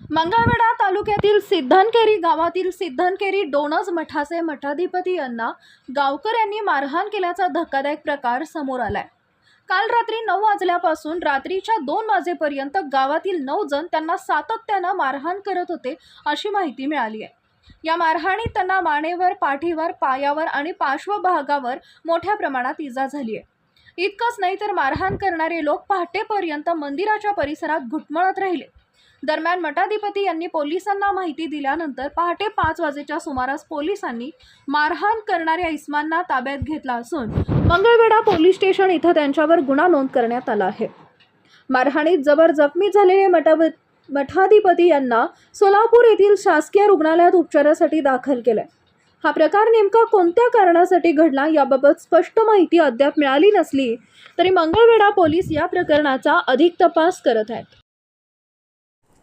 मंगळवेढा तालुक्यातील सिद्धनकेरी गावातील सिद्धनकेरी डोनज मठाचे मठाधिपती यांना गावकऱ्यांनी मारहाण केल्याचा धक्कादायक प्रकार समोर आलाय. काल रात्री नऊ वाजल्यापासून रात्रीच्या दोन वाजेपर्यंत गावातील नऊ जण त्यांना सातत्यानं मारहाण करत होते अशी माहिती मिळाली आहे. या मारहाणीत त्यांना मानेवर पाठीवर पायावर आणि पार्श्वभागावर मोठ्या प्रमाणात इजा झाली आहे. इतकंच नाही तर मारहाण करणारे लोक पहाटेपर्यंत मंदिराच्या परिसरात घुटमळत राहिले. दरम्यान मठाधिपती यांनी पोलिसांना माहिती दिल्यानंतर पहाटे पाच वाजेच्या सुमारास पोलिसांनी मारहाण करणाऱ्या इस्मांना ताब्यात घेतला असून मंगळवेढा पोलीस स्टेशन इथं त्यांच्यावर गुन्हा नोंद करण्यात आला आहे. मारहाणीत जबर जखमी झालेले मठाभ मठाधिपती यांना सोलापूर येथील शासकीय रुग्णालयात उपचारासाठी दाखल केलंय. हा प्रकार नेमका कोणत्या कारणासाठी घडला याबाबत स्पष्ट माहिती अद्याप मिळाली नसली तरी मंगळवेढा पोलीस या प्रकरणाचा अधिक तपास करत आहेत.